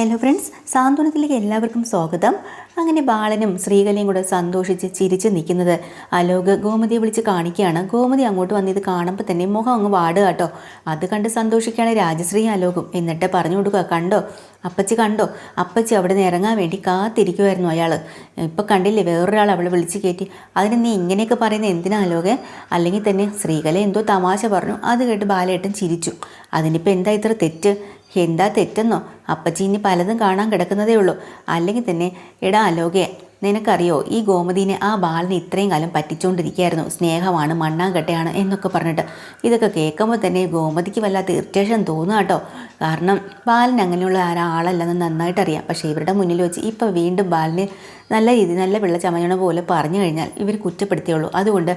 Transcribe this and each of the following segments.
Hello friends സാന്ത്വനത്തിലേക്ക് എല്ലാവർക്കും സ്വാഗതം. അങ്ങനെ ബാലനും ശ്രീകലയും കൂടെ സന്തോഷിച്ച് ചിരിച്ച് നിൽക്കുന്നത് അലോക് ഗോമതിയെ വിളിച്ച് കാണിക്കുകയാണ്. ഗോമതി അങ്ങോട്ട് വന്നിത് കാണുമ്പോൾ തന്നെ മുഖം അങ്ങ് വാടുക കേട്ടോ. അത് കണ്ട് സന്തോഷിക്കുകയാണ് രാജശ്രീ അലോകും. എന്നിട്ട് പറഞ്ഞു കൊടുക്കുക കണ്ടോ? അപ്പച്ചി കണ്ടോ? അപ്പച്ചി അവിടെ നിന്ന് ഇറങ്ങാൻ വേണ്ടി കാത്തിരിക്കുമായിരുന്നു അയാൾ ഇപ്പം കണ്ടില്ലേ വേറൊരാൾ അവളെ വിളിച്ച് കയറ്റി അതിന് നീ ഇങ്ങനെയൊക്കെ പറയുന്ന എന്തിനാ അലോകെ? അല്ലെങ്കിൽ തന്നെ ശ്രീകല എന്തോ തമാശ പറഞ്ഞു. അത് കേട്ട് ബാലേട്ടൻ ചിരിച്ചു. അതിനിപ്പോൾ എന്താ ഇത്ര തെറ്റ്? എന്താ തെറ്റെന്നോ? അപ്പച്ചി ഇനി പലതും കാണാൻ കിടക്കുന്നതേ ഉള്ളൂ. അല്ലെങ്കിൽ തന്നെ എടാ അലോകെ നിനക്കറിയോ ഈ ഗോമതിനെ ആ ബാലിനെ ഇത്രയും കാലം പറ്റിച്ചുകൊണ്ടിരിക്കുകയായിരുന്നു സ്നേഹമാണ് മണ്ണാങ്കട്ടയാണ് എന്നൊക്കെ പറഞ്ഞിട്ട്. ഇതൊക്കെ കേൾക്കുമ്പോൾ തന്നെ ഗോമതിക്ക് വല്ലാത്ത ഇറിറ്റേഷൻ തോന്നുക കേട്ടോ. കാരണം ബാലിന് അങ്ങനെയുള്ള ഒരാളല്ലെന്ന് നന്നായിട്ടറിയാം. പക്ഷേ ഇവരുടെ മുന്നിൽ വെച്ച് ഇപ്പോൾ വീണ്ടും ബാലിന് നല്ല രീതി നല്ല വെള്ള ചമയണ പോലെ പറഞ്ഞു കഴിഞ്ഞാൽ ഇവർ കുറ്റപ്പെടുത്തിയുള്ളൂ. അതുകൊണ്ട്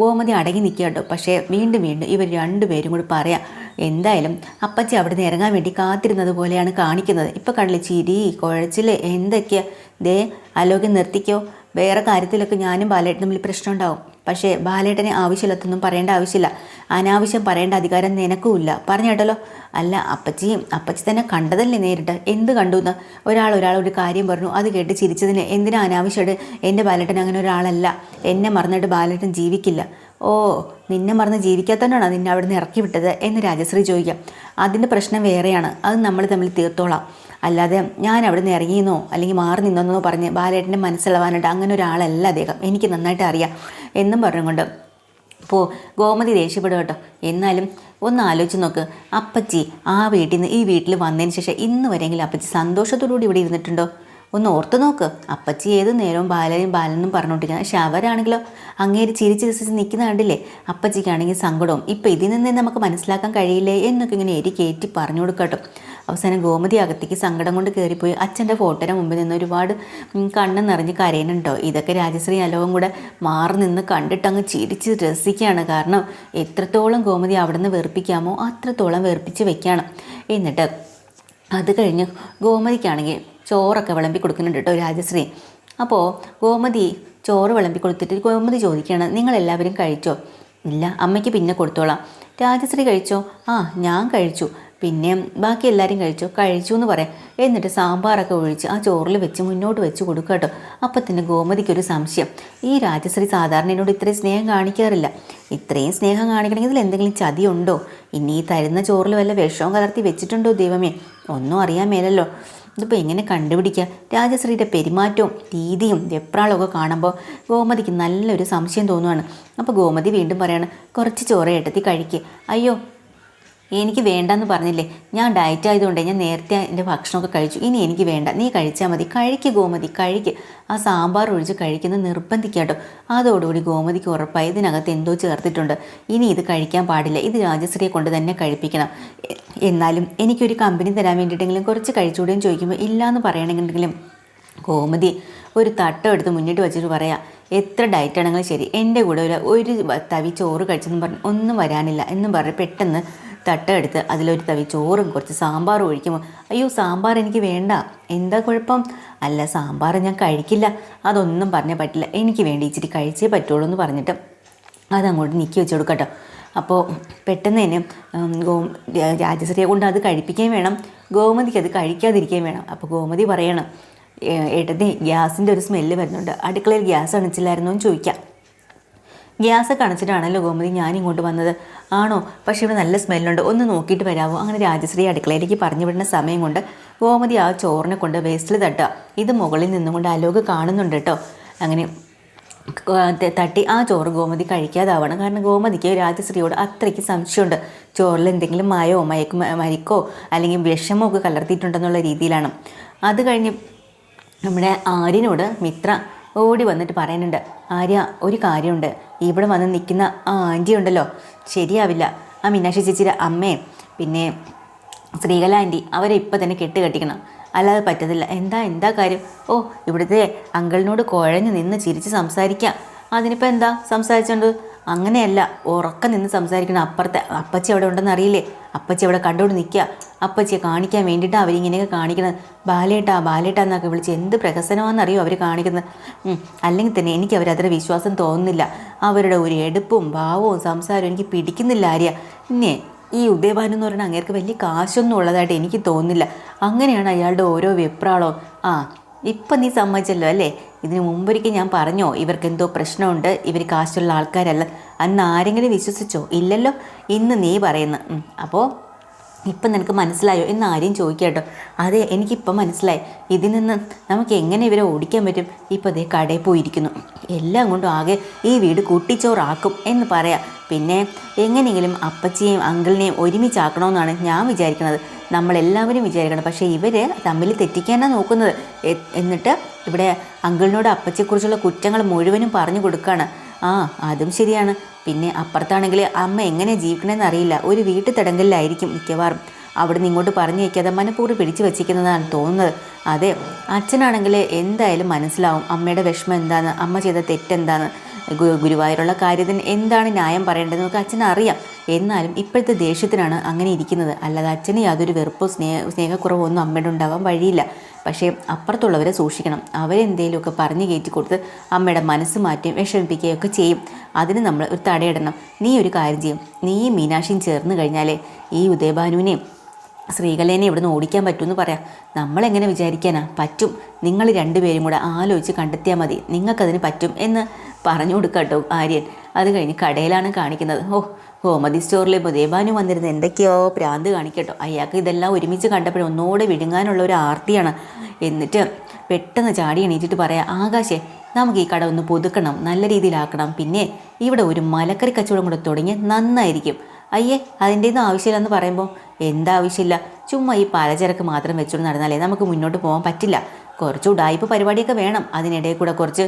ഗോമതി അടങ്ങി നിൽക്കുക കേട്ടോ. പക്ഷേ വീണ്ടും വീണ്ടും ഇവർ രണ്ടുപേരും കൂടി പറയാം എന്തായാലും അപ്പച്ചി അവിടെ നിന്ന് ഇറങ്ങാൻ വേണ്ടി കാത്തിരുന്നത് പോലെയാണ് കാണിക്കുന്നത്. ഇപ്പം കണ്ടില്ലേ ചിരി കുഴച്ചിൽ എന്തൊക്കെയാ? ദേ ആലോക്യം നിർത്തിക്കോ. വേറെ കാര്യത്തിലൊക്കെ ഞാനും ബാലേട്ടനും തമ്മിൽ പ്രശ്നം ഉണ്ടാവും പക്ഷേ ബാലേട്ടനെ ആവശ്യമില്ലാത്തൊന്നും പറയേണ്ട ആവശ്യമില്ല. അനാവശ്യം പറയേണ്ട അധികാരം നിനക്കുമില്ല. പറഞ്ഞു കേട്ടല്ലോ. അല്ല അപ്പച്ചിയും അപ്പച്ചി തന്നെ കണ്ടതല്ലേ നേരിട്ട്? എന്ത് കണ്ടു എന്ന് ഒരാൾ ഒരാൾ ഒരു കാര്യം പറഞ്ഞു. അത് കേട്ട് ചിരിച്ചതിന് എന്തിനാ അനാവശ്യമായിട്ട് എന്റെ ബാലേട്ടൻ അങ്ങനെ ഒരാളല്ല? എന്നെ മറന്നിട്ട് ബാലേട്ടൻ ജീവിക്കില്ല. ഓ നിന്നെ മറന്ന് ജീവിക്കാത്തതുകൊണ്ടാണോ നിന്നെ അവിടെ നിന്ന് ഇറക്കി വിട്ടത്? എന്ന് രാജശ്രീ ചോദിക്കാം. അതിന്റെ പ്രശ്നം വേറെയാണ്. അത് നമ്മൾ തമ്മിൽ തീർത്തോളാം. അല്ലാതെ ഞാൻ അവിടെ നിന്ന് ഇറങ്ങിയെന്നോ അല്ലെങ്കിൽ മാറി നിന്നെന്നോ പറഞ്ഞ് ബാലേട്ടന്റെ മനസ്സിളവാനായിട്ട് അങ്ങനെ ഒരാളല്ല അദ്ദേഹം. എനിക്ക് നന്നായിട്ട് അറിയാം. എന്നും പറഞ്ഞുകൊണ്ട്. അപ്പോൾ ഗോമതി ദേഷ്യപ്പെടും കേട്ടോ. എന്നാലും ഒന്ന് ആലോചിച്ച് നോക്ക്. അപ്പച്ചി ആ വീട്ടിൽ നിന്ന് ഈ വീട്ടിൽ വന്നതിന് ശേഷം ഇന്ന് വരെയെങ്കിലും അപ്പച്ചി സന്തോഷത്തോടുകൂടി ഇവിടെ ഇരുന്നിട്ടുണ്ടോ? ഒന്ന് ഓർത്ത് നോക്ക്. അപ്പച്ചി ഏത് നേരവും ബാലനും ബാലനും പറഞ്ഞുകൊണ്ടിരിക്കുന്നത് പക്ഷെ അവരാണെങ്കിലോ അങ്ങേര് ചിരിച്ച് രസിച്ച് നിൽക്കുന്ന കണ്ടില്ലേ? അപ്പച്ചിക്കാണെങ്കിൽ സങ്കടവും. ഇപ്പം ഇതിൽ നിന്നേ നമുക്ക് മനസ്സിലാക്കാൻ കഴിയില്ലേ? എന്നൊക്കെ ഇങ്ങനെ എരി കയറ്റി പറഞ്ഞു കൊടുക്കട്ടോ അവസാനം ഗോമതി അകത്തേക്ക് സങ്കടം കൊണ്ട് കയറിപ്പോയി അച്ഛന്റെ ഫോട്ടോയുടെ മുമ്പിൽ നിന്ന് ഒരുപാട് കണ്ണ് നിറഞ്ഞ് കരയുന്നുണ്ടോ? ഇതൊക്കെ രാജശ്രീ അലോകം കൂടെ മാറി നിന്ന് കണ്ടിട്ട് അങ്ങ് ചിരിച്ച് രസിക്കുകയാണ്. കാരണം എത്രത്തോളം ഗോമതി അവിടെ നിന്ന് വെറുപ്പിക്കാമോ അത്രത്തോളം വെറുപ്പിച്ച് വെക്കുകയാണ് എന്നിട്ട് അത് കഴിഞ്ഞ് ഗോമതിക്കാണെങ്കിൽ ചോറൊക്കെ വിളമ്പി കൊടുക്കുന്നുണ്ട് കേട്ടോ രാജശ്രീ. അപ്പോൾ ഗോമതി ചോറ് വിളമ്പി കൊടുത്തിട്ട് ഗോമതി ചോദിക്കുകയാണ് നിങ്ങളെല്ലാവരും കഴിച്ചോ? ഇല്ല അമ്മയ്ക്ക് പിന്നെ കൊടുത്തോളാം. രാജശ്രീ കഴിച്ചോ? ആ ഞാൻ കഴിച്ചു. പിന്നെ ബാക്കി എല്ലാവരും കഴിച്ചു? കഴിച്ചു എന്ന് പറയാം. എന്നിട്ട് സാമ്പാറൊക്കെ ഒഴിച്ച് ആ ചോറിൽ വെച്ച് മുന്നോട്ട് വെച്ച് കൊടുക്കുക കേട്ടോ. അപ്പം തന്നെ ഗോമതിക്കൊരു സംശയം. ഈ രാജശ്രീ സാധാരണ എന്നോട് ഇത്രയും സ്നേഹം കാണിക്കാറില്ല. ഇത്രയും സ്നേഹം കാണിക്കണമെങ്കിൽ ഇതിൽ എന്തെങ്കിലും ചതിയുണ്ടോ ഇനി ഈ തരുന്ന ചോറിൽ വല്ല വിഷവും കലർത്തി വെച്ചിട്ടുണ്ടോ ദൈവമേ? ഒന്നും അറിയാൻ മേലല്ലോ. ഇതിപ്പോൾ എങ്ങനെ കണ്ടുപിടിക്കുക രാജശ്രീയുടെ പെരുമാറ്റവും രീതിയും വെപ്രാളമൊക്കെ കാണുമ്പോൾ ഗോമതിക്ക് നല്ലൊരു സംശയം തോന്നുവാണ്. അപ്പോൾ ഗോമതി വീണ്ടും പറയാണ് കുറച്ച് ചോറ് എട്ടത്തി കഴിക്കുക അയ്യോ എനിക്ക് വേണ്ടെന്ന് പറഞ്ഞില്ലേ? ഞാൻ ഡയറ്റ് ആയതുകൊണ്ട് ഞാൻ നേരത്തെ എന്റെ ഭക്ഷണമൊക്കെ കഴിച്ചു. ഇനി എനിക്ക് വേണ്ട. നീ കഴിച്ചാൽ മതി. കഴിക്ക് ഗോമതി കഴിക്ക്. ആ സാമ്പാർ ഒഴിച്ച് കഴിക്കുന്നത് നിർബന്ധിക്കാട്ടോ അതോടുകൂടി ഗോമതിക്ക് ഉറപ്പായി ഇതിനകത്ത് എന്തോ ചേർത്തിട്ടുണ്ട്. ഇനി ഇത് കഴിക്കാൻ പാടില്ല. ഇത് രാജശ്രീയെ കൊണ്ട് തന്നെ കഴിപ്പിക്കണം. എന്നാലും എനിക്കൊരു കമ്പനി തരാൻ വേണ്ടിയിട്ടെങ്കിലും കുറച്ച് കഴിച്ചുകൂടെയും ചോദിക്കുമ്പോൾ ഇല്ലയെന്ന് പറയണമെന്നുണ്ടെങ്കിലും ഗോമതി ഒരു തട്ടം എടുത്ത് മുന്നിട്ട് വെച്ചിട്ട് പറയാം എത്ര ഡയറ്റ് ആണെങ്കിലും ശരി. എന്റെ കൂടെ ഒരു തവി ചോറ് കഴിച്ചെന്നും പറഞ്ഞ് ഒന്നും വരാനില്ല എന്നും പറഞ്ഞ് പെട്ടെന്ന് തട്ടെടുത്ത് അതിലൊരു തവി ചോറും കുറച്ച് സാമ്പാറും ഒഴിക്കുമ്പോൾ അയ്യോ സാമ്പാർ എനിക്ക് വേണ്ട. എന്താ കുഴപ്പം? അല്ല സാമ്പാർ ഞാൻ കഴിക്കില്ല. അതൊന്നും പറഞ്ഞാൽ പറ്റില്ല. എനിക്ക് വേണ്ടി ഇച്ചിരി കഴിച്ചേ പറ്റുള്ളൂ എന്ന് പറഞ്ഞിട്ട് അതങ്ങോട്ട് നീക്കി വെച്ച് കൊടുക്കട്ടോ. അപ്പോൾ പെട്ടെന്ന് തന്നെ ഗോ രാജശ്രീയെ കൊണ്ട് അത് കഴിപ്പിക്കുകയും വേണം. ഗോമതിക്ക് അത് കഴിക്കാതിരിക്കുകയും വേണം. അപ്പോൾ ഗോമതി പറയണം ഏട്ടത്തി ഗ്യാസിന്റെ ഒരു സ്മെല്ല് വരുന്നുണ്ട്. അടുക്കളയിൽ ഗ്യാസ് അണിച്ചില്ലായിരുന്നോ? എന്ന് ചോദിക്കാം. ഗ്യാസ് അണച്ചിട്ടാണല്ലോ ഗോമതി ഞാൻ ഇങ്ങോട്ട് വന്നത്. ആണോ? പക്ഷേ ഇവിടെ നല്ല സ്മെല്ലുണ്ട്. ഒന്ന് നോക്കിയിട്ട് വരാമോ അങ്ങനെ രാജശ്രീ അടുക്കളയിലേക്ക് പറഞ്ഞു വിടുന്ന സമയം കൊണ്ട് ഗോമതി ആ ചോറിനെ കൊണ്ട് വേസ്റ്റിൽ തട്ടുക. ഇത് മുകളിൽ നിന്നും കൊണ്ട് അലോക് കാണുന്നുണ്ട് കേട്ടോ. അങ്ങനെ തട്ടി ആ ചോറ് ഗോമതി കഴിക്കാതാവണം. കാരണം ഗോമതിക്ക് രാജശ്രീയോട് അത്രയ്ക്ക് സംശയമുണ്ട്. ചോറിൽ എന്തെങ്കിലും മായോ മയക്കു മരിക്കോ അല്ലെങ്കിൽ വിഷമോ ഒക്കെ കലർത്തിയിട്ടുണ്ടെന്നുള്ള രീതിയിലാണ്. അത് കഴിഞ്ഞ് നമ്മുടെ ആര്യനോട് മിത്ര ഓടി വന്നിട്ട് പറയുന്നുണ്ട് ആര്യ ഒരു കാര്യമുണ്ട്. ഇവിടെ വന്ന് നിൽക്കുന്ന ആ ആന്റി ഉണ്ടല്ലോ ശരിയാവില്ല. ആ മീനാക്ഷി ചേച്ചിയുടെ അമ്മയും പിന്നെ ശ്രീകല ആന്റി അവരെ ഇപ്പം തന്നെ കെട്ട് കെട്ടിക്കണം അല്ലാതെ പറ്റത്തില്ല. എന്താ എന്താ കാര്യം? ഓ ഇവിടുത്തെ അങ്കിളിനോട് കുഴഞ്ഞ് നിന്ന് ചിരിച്ച് സംസാരിക്കാം. അതിനിപ്പോൾ എന്താ സംസാരിച്ചോണ്ട്? അങ്ങനെയല്ല ഉറക്കം നിന്ന് സംസാരിക്കണം. അപ്പുറത്തെ അപ്പച്ചി അവിടെ ഉണ്ടെന്ന് അറിയില്ലേ? അപ്പച്ചി അവിടെ കണ്ടുകൊണ്ട് നിൽക്കുക. അപ്പച്ചിയെ കാണിക്കാൻ വേണ്ടിയിട്ടാണ് അവരിങ്ങനെയൊക്കെ കാണിക്കുന്നത് ബാലേട്ടാ ബാലേട്ടാ എന്നൊക്കെ വിളിച്ച് എന്ത് പ്രഹസനമാണെന്നറിയോ അവർ കാണിക്കുന്നത്? അല്ലെങ്കിൽ തന്നെ എനിക്ക് അവരത്ര വിശ്വാസം തോന്നുന്നില്ല. അവരുടെ ഒരു എടുപ്പും ഭാവവും സംസാരവും എനിക്ക് പിടിക്കുന്നില്ല ആര്യ. ഇന്നെ ഈ ഉദയഭാനു എന്ന് പറയുന്ന അങ്ങേർക്ക് വലിയ കാശൊന്നും ഉള്ളതായിട്ട് എനിക്ക് തോന്നുന്നില്ല. അങ്ങനെയാണ് അയാളുടെ ഓരോ വെപ്രാളവും. ആ ഇപ്പം നീ സമ്മതിച്ചല്ലോ അല്ലേ? ഇതിന് മുമ്പൊരിക്കൽ ഞാൻ പറഞ്ഞോ ഇവർക്ക് എന്തോ പ്രശ്നമുണ്ട് ഇവർ കാശുള്ള ആൾക്കാരല്ല. അന്ന് ആരെങ്കിലും വിശ്വസിച്ചോ? ഇല്ലല്ലോ. ഇന്ന് നീ പറയുന്നു. അപ്പോൾ ഇപ്പം നിനക്ക് മനസ്സിലായോ? എന്ന് ആരെയും ചോദിക്കാട്ടോ അതെ എനിക്കിപ്പം മനസ്സിലായി. ഇതിൽ നിന്ന് നമുക്ക് എങ്ങനെ ഇവരെ ഓടിക്കാൻ പറ്റും? ഇപ്പം അതേ കടയിൽ പോയിരിക്കുന്നു. എല്ലാം കൊണ്ടും ആകെ ഈ വീട് കൂട്ടിച്ചോറാക്കും എന്ന് പറയാം. പിന്നെ എങ്ങനെയെങ്കിലും അപ്പച്ചിയെയും അങ്കിളിനെയും ഒരുമിച്ചാക്കണമെന്നാണ് ഞാൻ വിചാരിക്കുന്നത് നമ്മളെല്ലാവരും വിചാരിക്കണം. പക്ഷേ ഇവർ തമ്മിൽ തെറ്റിക്കാനാണ് നോക്കുന്നത്. എന്നിട്ട് ഇവിടെ അങ്കിളിനോട് അപ്പച്ചിയെക്കുറിച്ചുള്ള കുറ്റങ്ങൾ മുഴുവനും പറഞ്ഞു കൊടുക്കുകയാണ് ആ അതും ശരിയാണ്. പിന്നെ അപ്പുറത്താണെങ്കിൽ അമ്മ എങ്ങനെ ജീവിക്കണമെന്ന് അറിയില്ല. ഒരു വീട്ടു തടങ്കലിലായിരിക്കും മിക്കവാറും. അവിടെ നിന്ന് ഇങ്ങോട്ട് പറഞ്ഞു വയ്ക്കാതെ മനഃപൂർവം പിടിച്ചു വച്ചിരിക്കുന്നതാണ് തോന്നുന്നത്. അതെ അച്ഛനാണെങ്കിൽ എന്തായാലും മനസ്സിലാവും അമ്മയുടെ വിഷമം എന്താണ് അമ്മ ചെയ്ത തെറ്റെന്താണ് ഗുരുവായൂരുള്ള കാര്യത്തിന് എന്താണ് ന്യായം പറയേണ്ടത് നമുക്ക് അച്ഛൻ അറിയാം എന്നാലും ഇപ്പോഴത്തെ ദേഷ്യത്തിനാണ് അങ്ങനെ ഇരിക്കുന്നത്. അല്ലാതെ അച്ഛന് യാതൊരു വെറുപ്പോ സ്നേഹ സ്നേഹക്കുറവോ ഒന്നും അമ്മയുടെ ഉണ്ടാവാൻ വഴിയില്ല. പക്ഷേ അപ്പുറത്തുള്ളവരെ സൂക്ഷിക്കണം. അവരെന്തെങ്കിലുമൊക്കെ പറഞ്ഞു കയറ്റി കൊടുത്ത് അമ്മയുടെ മനസ്സ് മാറ്റുകയും വിഷമിപ്പിക്കുകയൊക്കെ ചെയ്യും. അതിന് നമ്മൾ ഒരു തടയിടണം. നീ ഒരു കാര്യം ചെയ്യും. നീയും മീനാക്ഷിയും ചേർന്ന് കഴിഞ്ഞാലേ ഈ ഉദയഭാനുവിനെയും ശ്രീകലേനെ ഇവിടുന്ന് ഓടിക്കാൻ പറ്റുമെന്ന് പറയാം. നമ്മളെങ്ങനെ വിചാരിക്കാനാ? പറ്റും. നിങ്ങൾ രണ്ടുപേരും കൂടെ ആലോചിച്ച് കണ്ടെത്തിയാൽ മതി. നിങ്ങൾക്കതിന് പറ്റും എന്ന് പറഞ്ഞു കൊടുക്കട്ടോ ആര്യൻ. അത് കഴിഞ്ഞ് കടയിലാണ് കാണിക്കുന്നത്. ഓ ഹോമതി സ്റ്റോറിലെ ദേവാനു വന്നിരുന്ന് എന്തൊക്കെയോ പ്രാന്ത് കാണിക്കട്ടോ. അയാൾക്ക് ഇതെല്ലാം ഒരുമിച്ച് കണ്ടപ്പോഴും ഒന്നുകൂടെ വിഴുങ്ങാനുള്ള ഒരു ആർത്തിയാണ്. എന്നിട്ട് പെട്ടെന്ന് ചാടി എണീറ്റിട്ട് പറയാം ആകാശേ നമുക്ക് ഈ കട ഒന്ന് പുതുക്കണം. നല്ല രീതിയിലാക്കണം. പിന്നെ ഇവിടെ ഒരു മലക്കറി കച്ചവടം കൂടെ തുടങ്ങി നന്നായിരിക്കും. അയ്യേ അതിന്റെ ഒന്നും ആവശ്യമില്ലെന്ന് പറയുമ്പോൾ എന്താ ആവശ്യമില്ല ചുമ്മാ ഈ പലചരക്ക് മാത്രം വെച്ചുകൊണ്ട് നടന്നാലേ നമുക്ക് മുന്നോട്ട് പോകാൻ പറ്റില്ല. കുറച്ച് ഉടായ്പ പരിപാടിയൊക്കെ വേണം. അതിനിടയിൽ കൂടെ കുറച്ച്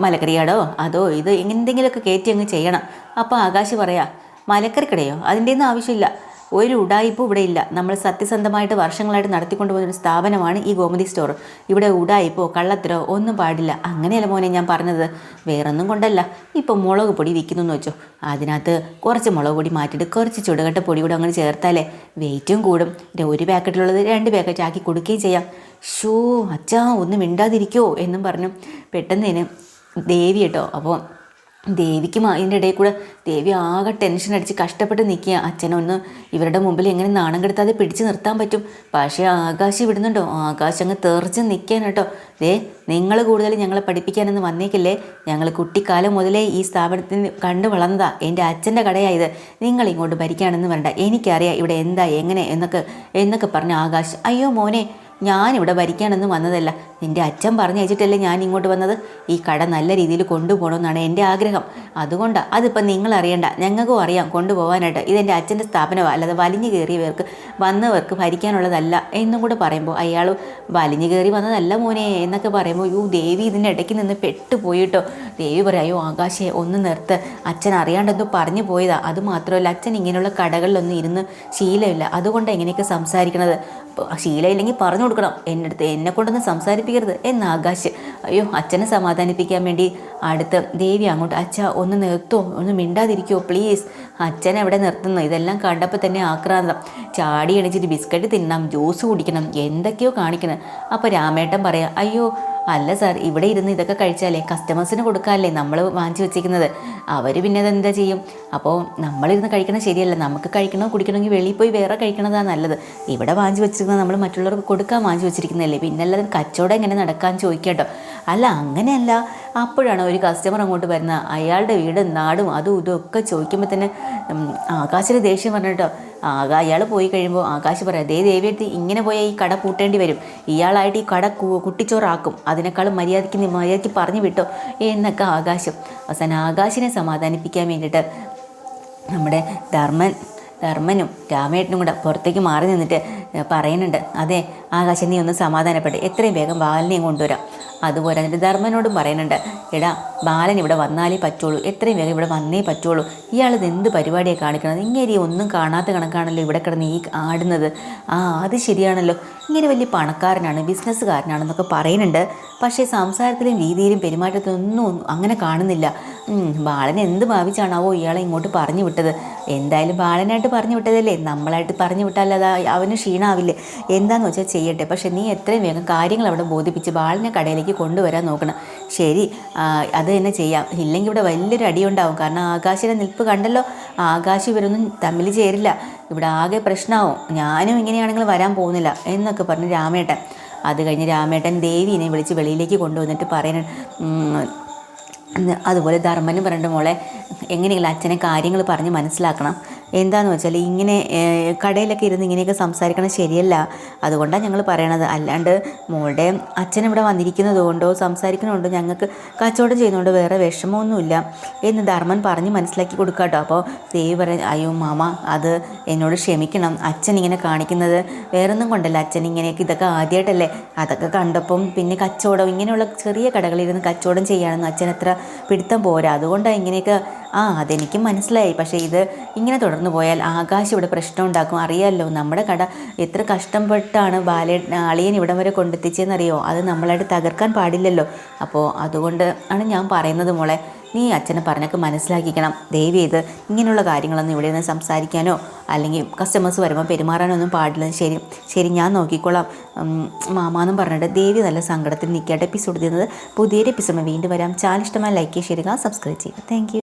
മലക്കറിയാടോ അതോ ഇത് എന്തെങ്കിലുമൊക്കെ കയറ്റി അങ്ങ് ചെയ്യണം. അപ്പോൾ ആകാശ് പറയാ മലക്കറിക്കടയോ അതിന്റെ ഒന്നും ആവശ്യമില്ല. ഒരു ഉടായ്പ ഇവിടെ ഇല്ല. നമ്മൾ സത്യസന്ധമായിട്ട് വർഷങ്ങളായിട്ട് നടത്തിക്കൊണ്ടുപോകുന്ന ഒരു സ്ഥാപനമാണ് ഈ ഗോമതി സ്റ്റോർ. ഇവിടെ ഉടായ്പോ കള്ളത്തരോ ഒന്നും പാടില്ല. അങ്ങനെയല്ല മോനെ ഞാൻ പറഞ്ഞത്. വേറൊന്നും കൊണ്ടല്ല. ഇപ്പം മുളക് പൊടി വിൽക്കുന്നു എന്ന് വെച്ചോ. അതിനകത്ത് കുറച്ച് മുളക് പൊടി മാറ്റിയിട്ട് കുറച്ച് ചുടുകട്ട പൊടി കൂടെ അങ്ങനെ ചേർത്താലേ വെയിറ്റും കൂടും. ഒരു പാക്കറ്റിലുള്ളത് രണ്ട് പാക്കറ്റ് ആക്കി കൊടുക്കുകയും ചെയ്യാം. ഷോ അച്ഛാ ഒന്നും മിണ്ടാതിരിക്കോ എന്നും പറഞ്ഞു. പെട്ടെന്നതിന് ദേവി കേട്ടോ അപ്പോൾ ദേവിക്ക് അതിന്റെ ഇടയിൽ കൂടെ ദേവി ആകെ ടെൻഷൻ അടിച്ച് കഷ്ടപ്പെട്ട് നിൽക്കുക. അച്ഛനൊന്ന് ഇവരുടെ മുമ്പിൽ എങ്ങനെ നാണം കെടുത്താതെ പിടിച്ചു നിർത്താൻ പറ്റും? പക്ഷേ ആകാശം വിടുന്നുണ്ടോ ആകാശം അങ്ങ് തെറിച്ച് നിൽക്കാൻ കേട്ടോ. ദേ നിങ്ങൾ കൂടുതൽ ഞങ്ങളെ പഠിപ്പിക്കാനൊന്നും വന്നേക്കില്ലേ? ഞങ്ങൾ കുട്ടിക്കാലം മുതലേ ഈ സ്ഥാപനത്തിന് കണ്ടു വളർന്നതാ. എന്റെ അച്ഛന്റെ കടയായത് നിങ്ങൾ ഇങ്ങോട്ട് ഭരിക്കാണെന്ന് വേണ്ട എനിക്കറിയാം ഇവിടെ എന്താ എങ്ങനെ എന്നൊക്കെ എന്നൊക്കെ പറഞ്ഞ ആകാശ്. അയ്യോ മോനെ ഞാനിവിടെ ഭരിക്കാനൊന്നും വന്നതല്ല. നിന്റെ അച്ഛൻ പറഞ്ഞു വെച്ചിട്ടല്ലേ ഞാൻ ഇങ്ങോട്ട് വന്നത്? ഈ കട നല്ല രീതിയിൽ കൊണ്ടുപോകണമെന്നാണ് എന്റെ ആഗ്രഹം. അതുകൊണ്ടാണ് അതിപ്പം നിങ്ങൾ അറിയണ്ട ഞങ്ങൾക്കും അറിയാം കൊണ്ടുപോകാനായിട്ട്. ഇതെന്റെ അച്ഛന്റെ സ്ഥാപനമാണ് അല്ലാതെ വലിഞ്ഞു കയറിയവർക്ക് വന്നവർക്ക് ഭരിക്കാനുള്ളതല്ല എന്നും കൂടെ പറയുമ്പോൾ അയാൾ വലിഞ്ഞു കയറി വന്നതല്ല മോനെ എന്നൊക്കെ പറയുമ്പോൾ യു ദേവി ഇതിന്റെ ഇടയ്ക്ക് നിന്ന് പെട്ടുപോയിട്ടോ ദേവി പറയാം അയ്യോ ആകാശേ ഒന്ന് നിർത്ത്. അച്ഛൻ അറിയാണ്ടെന്ന് പറഞ്ഞു പോയതാ. അത് മാത്രമല്ല അച്ഛൻ ഇങ്ങനെയുള്ള കടകളിലൊന്നും ഇരുന്ന് ശീലമില്ല. അതുകൊണ്ട് ഇങ്ങനെയൊക്കെ സംസാരിക്കണത്. ശീലമില്ലെങ്കിൽ പറഞ്ഞു കൊടുക്കണം. എന്റെ അടുത്ത് എന്നെ കൊണ്ടൊന്ന് സംസാരിപ്പിക്കരുത്. എന്ന് ആകാശ്. അയ്യോ അച്ഛനെ സമാധാനിപ്പിക്കാൻ വേണ്ടി അടുത്ത് ദേവി അങ്ങോട്ട് അച്ഛ ഒന്ന് നിർത്തോ. ഒന്ന് മിണ്ടാതിരിക്കുമോ പ്ലീസ്. അച്ഛനെ എവിടെ നിർത്തുന്നു? ഇതെല്ലാം കണ്ടപ്പോൾ തന്നെ ആക്രാന്തം. ചാടി എണിച്ചിട്ട് ബിസ്ക്കറ്റ് തിന്നാം ജ്യൂസ് കുടിക്കണം എന്തൊക്കെയോ കാണിക്കണം. അപ്പോൾ രാമേട്ടൻ പറയാം അയ്യോ അല്ല സാർ ഇവിടെ ഇരുന്ന് ഇതൊക്കെ കഴിച്ചാലേ കസ്റ്റമേഴ്സിന് കൊടുക്കാമല്ലേ നമ്മൾ വാങ്ങിച്ചു വെച്ചിരിക്കുന്നത്. അവർ പിന്നെ അതെന്താ ചെയ്യും? അപ്പോൾ നമ്മളിരുന്ന് കഴിക്കണത് ശരിയല്ല. നമുക്ക് കഴിക്കണോ കുടിക്കണമെങ്കിൽ വെളിയിൽ പോയി വേറെ കഴിക്കണതാണ് നല്ലത്. ഇവിടെ വാങ്ങിച്ചു വെച്ചിരിക്കുന്നത് നമ്മൾ മറ്റുള്ളവർക്ക് കൊടുക്കാൻ വാങ്ങിച്ചു വെച്ചിരിക്കുന്നതല്ലേ. പിന്നെ അല്ലാതെ കച്ചവടം എങ്ങനെ നടക്കാൻ ചോദിക്കട്ടോ. അല്ല അങ്ങനെയല്ല. അപ്പോഴാണ് ഒരു കസ്റ്റമർ അങ്ങോട്ട് വരുന്നത് അയാളുടെ വീടും നാടും അതും ഇതും ഒക്കെ ചോദിക്കുമ്പോൾ തന്നെ ആകാശിന് ദേഷ്യം പറഞ്ഞിട്ടോ ആകാ അയാൾ പോയി കഴിയുമ്പോൾ ആകാശ് പറയാം ദേ ദേവിയെടുത്ത് ഇങ്ങനെ പോയാൽ ഈ കട പൂട്ടേണ്ടി വരും. ഇയാളായിട്ട് ഈ കട കുട്ടിച്ചോറാക്കും. അതിനേക്കാളും മര്യാദയ്ക്ക് മര്യാദയ്ക്ക് പറഞ്ഞു വിട്ടോ. എന്നൊക്കെ ആകാശം. അവസാനം ആകാശിനെ സമാധാനിപ്പിക്കാൻ വേണ്ടിയിട്ട് നമ്മുടെ ധർമ്മൻ ധർമ്മനും രാമേട്ടനും കൂടെ പുറത്തേക്ക് മാറി നിന്നിട്ട് പറയുന്നുണ്ട്. അതെ ആകാശം നീ ഒന്ന് സമാധാനപ്പെട്ട് എത്രയും വേഗം ബാലിനെയും കൊണ്ടുവരാം. അതുപോലെ എന്നിട്ട് ധർമ്മനോടും പറയുന്നുണ്ട് എടാ ബാലൻ ഇവിടെ വന്നാലേ പറ്റുള്ളൂ. എത്രയും വേഗം ഇവിടെ വന്നേ പറ്റുള്ളൂ. ഇയാളിത് എന്ത് പരിപാടിയാണ് കാണിക്കണത്? ഇങ്ങനെ ഒന്നും കാണാത്ത കണക്കാണല്ലോ ഇവിടെ കിടന്ന് ഈ ആടുന്നത്. ആ അത് ശരിയാണല്ലോ. ഇങ്ങനെ വലിയ പണക്കാരനാണ് ബിസിനസ്സുകാരനാണെന്നൊക്കെ പറയുന്നുണ്ട്. പക്ഷേ സംസാരത്തിലും രീതിയിലും പെരുമാറ്റത്തിലും ഒന്നും അങ്ങനെ കാണുന്നില്ല. ബാലൻ എന്ത് ഭാവിച്ചാണാവോ ഇയാളെ ഇങ്ങോട്ട് പറഞ്ഞു വിട്ടത്. എന്തായാലും ബാലനായിട്ട് പറഞ്ഞു വിട്ടതല്ലേ? നമ്മളായിട്ട് പറഞ്ഞു വിട്ടാലത് അവന് ക്ഷീണാവില്ലേ? എന്താന്ന് വെച്ചാൽ ചെയ്യട്ടെ. പക്ഷേ നീ എത്രയും വേഗം കാര്യങ്ങൾ അവിടെ ബോധിപ്പിച്ച് ബാലിനെ കടയിലേക്ക് കൊണ്ടുവരാൻ നോക്കണം. ശരി അത് തന്നെ ചെയ്യാം. ഇല്ലെങ്കിൽ ഇവിടെ വലിയൊരു അടിയുണ്ടാവും. കാരണം ആകാശിന്റെ നിൽപ്പ് കണ്ടല്ലോ? ആകാശ് ഇവരൊന്നും തമ്മിൽ ചേരില്ല. ഇവിടെ ആകെ പ്രശ്നമാവും ഞാനും ഇങ്ങനെയാണെങ്കിൽ വരാൻ പോകുന്നില്ല എന്നൊക്കെ പറഞ്ഞ് രാമേട്ടൻ. അത് കഴിഞ്ഞ് രാമേട്ടൻ ദേവീനെ വിളിച്ച് വെളിയിലേക്ക് കൊണ്ടുവന്നിട്ട് പറയണ അതുപോലെ ധർമ്മനും പറഞ്ഞിട്ട് മോളെ എങ്ങനെയെങ്കിലും അച്ഛനെ കാര്യങ്ങൾ പറഞ്ഞ് മനസ്സിലാക്കണം. എന്താന്ന് വെച്ചാൽ ഇങ്ങനെ കടയിലൊക്കെ ഇരുന്ന് ഇങ്ങനെയൊക്കെ സംസാരിക്കണം ശരിയല്ല. അതുകൊണ്ടാണ് ഞങ്ങൾ പറയണത്. അല്ലാണ്ട് മോളുടെ അച്ഛൻ ഇവിടെ വന്നിരിക്കുന്നത് കൊണ്ടോ സംസാരിക്കുന്നതുകൊണ്ടോ ഞങ്ങൾക്ക് കച്ചവടം ചെയ്യുന്നതുകൊണ്ട് വേറെ വിഷമമൊന്നുമില്ല എന്ന് ധർമ്മൻ പറഞ്ഞ് മനസ്സിലാക്കി കൊടുക്കുക കേട്ടോ അപ്പോൾ ദേവി പറയും അയ്യോ മാമ അത് എന്നോട് ക്ഷമിക്കണം. അച്ഛൻ ഇങ്ങനെ കാണിക്കുന്നത് വേറൊന്നും കൊണ്ടല്ല. അച്ഛൻ ഇങ്ങനെയൊക്കെ ഇതൊക്കെ ആദ്യമായിട്ടല്ലേ അതൊക്കെ കണ്ടപ്പം പിന്നെ കച്ചവടം ഇങ്ങനെയുള്ള ചെറിയ കടകളിലിരുന്ന് കച്ചവടം ചെയ്യാനൊന്നും അച്ഛൻ അത്ര പിടുത്തം പോരാ. അതുകൊണ്ടാണ് ഇങ്ങനെയൊക്കെ ആ അതെനിക്കും മനസ്സിലായി. പക്ഷേ ഇത് ഇങ്ങനെ തുടർന്ന് പോയാൽ ആകാശം ഇവിടെ പ്രശ്നം ഉണ്ടാക്കും. അറിയാമല്ലോ നമ്മുടെ കട എത്ര കഷ്ടപ്പെട്ടാണ് ബാല അളിയൻ ഇവിടം വരെ കൊണ്ടെത്തിച്ചതെന്നറിയോ അത് നമ്മളായിട്ട് തകർക്കാൻ പാടില്ലല്ലോ. അപ്പോൾ അതുകൊണ്ട് ആണ് ഞാൻ പറയുന്നത് മോളെ. നീ അച്ഛനെ പറഞ്ഞൊക്കെ മനസ്സിലാക്കിക്കണം. ദയവ് ചെയ്ത് ഇങ്ങനെയുള്ള കാര്യങ്ങളൊന്നും ഇവിടെ നിന്ന് സംസാരിക്കാനോ അല്ലെങ്കിൽ കസ്റ്റമേഴ്സ് വരുമ്പോൾ പെരുമാറാനൊന്നും പാടില്ല. ശരി ശരി ഞാൻ നോക്കിക്കോളാം. മാമാന്നും പറഞ്ഞിട്ട് ദേവി നല്ല സങ്കടത്തിൽ നിൽക്കാട്ട്. എപ്പിസോഡ് ചെയ്യുന്നത് പുതിയൊരു എപ്പിസോഡ് വീണ്ടും വരാം. ചാനൽ ഇഷ്ടമായി ലൈക്ക് ചെയ്യുക സബ്സ്ക്രൈബ് ചെയ്യുക. താങ്ക്